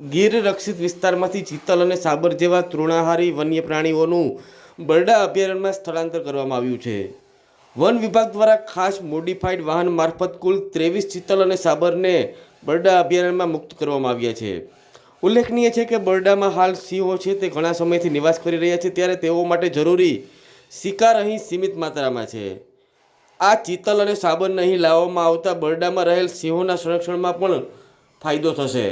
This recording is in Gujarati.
ગીર રક્ષિત વિસ્તારમાંથી ચિત્તલ અને સાબર જેવા તૃણાહારી વન્ય પ્રાણીઓનું બરડા અભયારણ્યમાં સ્થળાંતર કરવામાં આવ્યું છે. વન વિભાગ દ્વારા ખાસ મોડિફાઈડ વાહન મારફત કુલ ત્રેવીસ ચિત્તલ અને સાબરને બરડા અભયારણ્યમાં મુક્ત કરવામાં આવ્યા છે. ઉલ્લેખનીય છે કે બરડામાં હાલ સિંહો છે તે ઘણા સમયથી નિવાસ કરી રહ્યા છે ત્યારે તેઓ માટે જરૂરી શિકાર અહીં સીમિત માત્રામાં છે. આ ચિત્તલ અને સાબરને અહીં લાવવામાં આવતા બરડામાં રહેલ સિંહોના સંરક્ષણમાં પણ ફાયદો થશે.